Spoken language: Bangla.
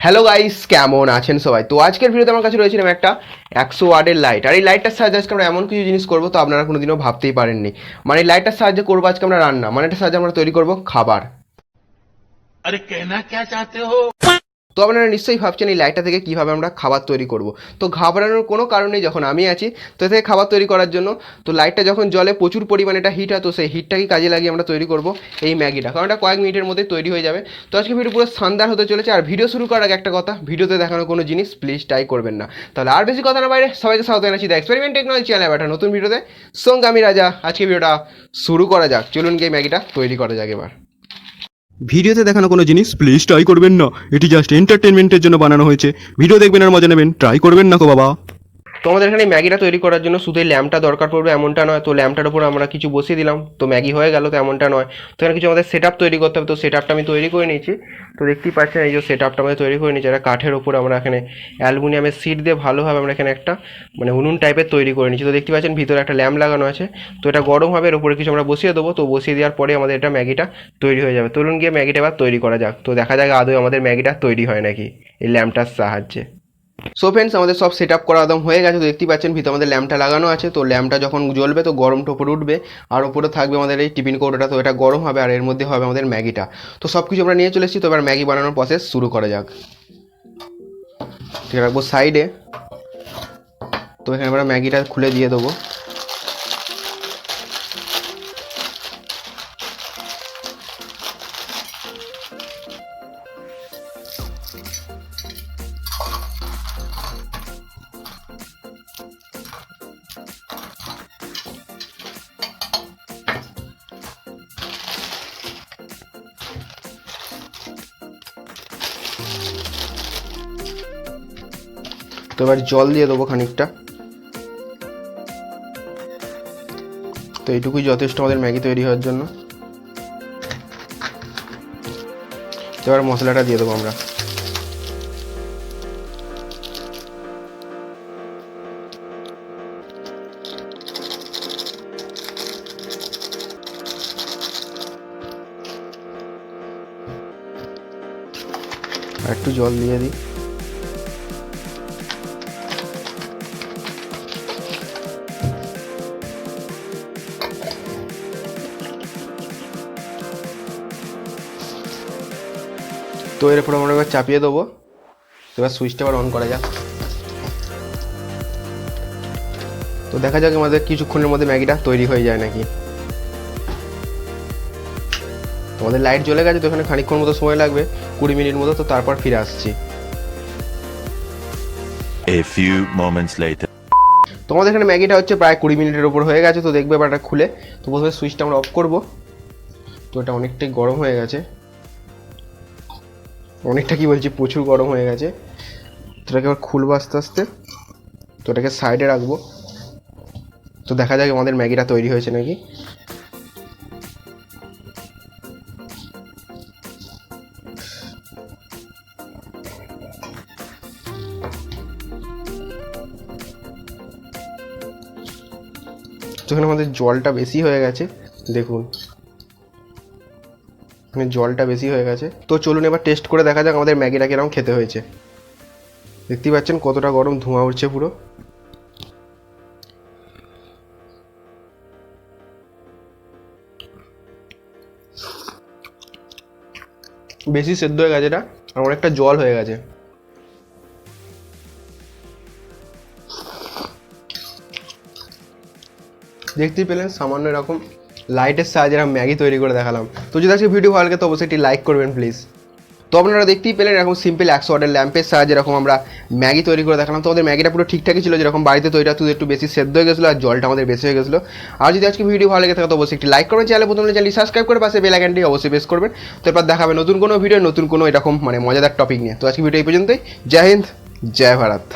হ্যালো গাইস কেমন আছেন সবাই? তো আজকের ভিডিওতে আমার কাছে রয়েছিলাম একটা একশো ওয়ার্ডের লাইট আর এই লাইটটার সাহায্যে আজকে আমরা এমন কিছু জিনিস করব তো আপনারা কোনো দিনও ভাবতেই পারেননি। মানে এই লাইটটার সাহায্যে করব আজকে আমরা রান্না। মানে এটার সাহায্যে আমরা তৈরি করব খাবার। আরে কেনা কে চাতে হো তো আপনারা নিশ্চয়ই ভাবছেন এই লাইটটা থেকে কীভাবে আমরা খাবার তৈরি করব। তো ঘাবড়ানোর কোনো কারণ যখন আমি আছি, তো থেকে খাবার তৈরি করার জন্য। তো লাইটটা যখন জলে প্রচুর পরিমাণে এটা হিট হয়, তো সেই হিটটাকে কাজে লাগিয়ে আমরা তৈরি করব এই ম্যাগিটা। কারণ এটা কয়েক মিনিটের মধ্যে তৈরি হয়ে যাবে। তো আজকে ভিডিও পুরো শানদার হতে চলেছে। আর ভিডিও শুরু করার আগে একটা কথা, ভিডিওতে দেখানো কোনো জিনিস প্লিজ ট্রাই করবেন না। তাহলে আর বেশি কথা না বাইরে সবাইকে স্বাগত জানাচ্ছি দ্য এক্সপেরিমেন্ট টেকনোলজি চ্যানেল একটা নতুন ভিডিওতে সঙ্গে আমি রাজা। আজকে ভিডিওটা শুরু করা যাক। চলুন গিয়ে ম্যাগিটা তৈরি করা যাক এবার। ভিডিওতে দেখানো কোনো জিনিস প্লিজ ট্রাই করবেন না। এটি জাস্ট এন্টারটেনমেন্টের জন্য বানানো হয়েছে। ভিডিও দেখবেন আর মজা নেবেন। ট্রাই করবেন না কো বাবা। তো আমাদের এখানে ম্যাগিটা তৈরি করার জন্য শুধু ল্যাম্পটা দরকার পড়বে, এমনটা নয়। তো ল্যাম্পটার উপর আমরা কিছু বসিয়ে দিলাম। তো ম্যাগি হয়ে গেল, তো এমনটা নয়। তো এখানে কিছু আমাদের সেট তৈরি করতে হবে, তো সেট আমি তৈরি করে নিয়েছি। তো দেখতেই পাচ্ছেন, এই যে সেট আপটা আমাদের তৈরি করে নিয়েছি। এটা কাঠের ওপর আমরা এখানে অ্যালুমিনিয়ামের সিট দিয়ে ভালোভাবে আমরা এখানে একটা মানে উনুন টাইপের তৈরি করে নিয়েছি। তো দেখতে পাচ্ছেন, ভিতরে একটা ল্যাম্প লাগানো আছে। তো এটা গরম হবে, এর উপরে কিছু আমরা বসিয়ে দেবো। তো বসিয়ে দেওয়ার পরে আমাদের এটা ম্যাগিটা তৈরি হয়ে যাবে। চলুন গিয়ে ম্যাগিটা এবার তৈরি করা যাক। তো দেখা যাক আদৌ আমাদের ম্যাগিটা তৈরি হয় নাকি, এই ল্যাম্পটার সাহায্যে। সো ফ্রেন্ডস আমাদের সব সেট আপ করা একদম হয়ে গেছে। তো দেখতেই পাচ্ছেন, ভিতরে আমাদের ল্যাম্পটা লাগানো আছে। তো ল্যাম্পটা যখন জ্বলবে, তো গরমটা উপরে উঠবে। আর ওপরে থাকবে আমাদের এই টিফিন কৌটোটা। তো এটা গরম হবে, আর এর মধ্যে হবে আমাদের ম্যাগিটা। তো সব কিছু আমরা নিয়ে চলে এসেছি। তো এবার ম্যাগি বানানোর প্রসেস শুরু করা যাক। ঠিক রাখব সাইডে তো এখানে আমরা ম্যাগিটা খুলে দিয়ে দেবো। তো এবার জল দিয়ে দেবো খানিকটা। তো এইটুকুই যথেষ্ট আমাদের ম্যাগি তৈরি হওয়ার জন্য। তো এবার মশলাটা দিয়ে দেবো আমরা। একটু জল দিয়ে দিই। তো এরপর আমরা এবার চাপিয়ে দেবো। এবার সুইচটা আবার অন করা যাক। তো দেখা যাক আমাদের কিছুক্ষণের মধ্যে ম্যাগিটা তৈরি হয়ে যায় নাকি। তোমাদের লাইট জ্বলে গেছে তো এখানে খানিকক্ষণ মতো সময় লাগবে কুড়ি মিনিট মতো তো তারপর ফিরে আসছি। A few moments later. তোমাদের এখানে ম্যাগিটা হচ্ছে প্রায় কুড়ি মিনিটের ওপর হয়ে গেছে তো দেখবে এটা খুলে। তো প্রথমে সুইচটা আমরা অফ করব। তো এটা অনেকটাই গরম হয়ে গেছে। অনেকটা কি বলছি, প্রচুর গরম হয়ে গেছে। তো এটাকে এবার খুলবো আস্তে আস্তে। তো এটাকে সাইডে রাখব। তো দেখা যাক আমাদের ম্যাগিটা তৈরি হয়েছে নাকি। তো এখানে আমাদের জলটা বেশি হয়ে গেছে। দেখুন। জলটা বেশি হয়ে গেছে। তো চলুন এবার টেস্ট করে দেখা যাক আমাদের ম্যাগিটা কীরকম খেতে হয়েছে। দেখতেই পাচ্ছেন কতটা গরম ধোঁয়া উঠছে পুরো। বেশি সেদ্ধ হয়ে গেছে এটা, আর অনেকটা জল হয়ে গেছে। দেখতেই পেলেন সামান্য এরকম লাইটের সাহায্যে এরকম ম্যাগি তৈরি করে দেখালাম। তো যদি আজকে ভিডিও ভালো লাগে তো অবশ্যই একটি লাইক করবেন প্লিজ তো আপনারা দেখতেই পেলেন এরকম সিম্পল একশো ওয়াটের ল্যাম্পের সাহায্যে এরকম আমরা ম্যাগি তৈরি করে দেখালাম। তো আমাদের ম্যাগিটা পুরো ঠিকঠাকই ছিল, যেরকম বাড়িতে তৈরি শুধু একটু বেশি সেদ্ধ হয়ে গেছিল আর জলটা আমাদের বেশি হয়ে গেছিল। আর যদি আজকে ভিডিও ভালো লাগে থাকে তো অবশ্যই একটি লাইক করবেন চ্যানেলে প্রথমে চ্যানেল সাবস্ক্রাইব করে পাশে বেল আইকনটি অবশ্যই প্রেস করবেন। তো এরপর দেখাবে নতুন কোনো ভিডিও নতুন কোনো এরকম মানে মজাদার টপিক নিয়ে। তো আজকে ভিডিও এই পর্যন্তই। জয় হিন্দ, জয় ভারত।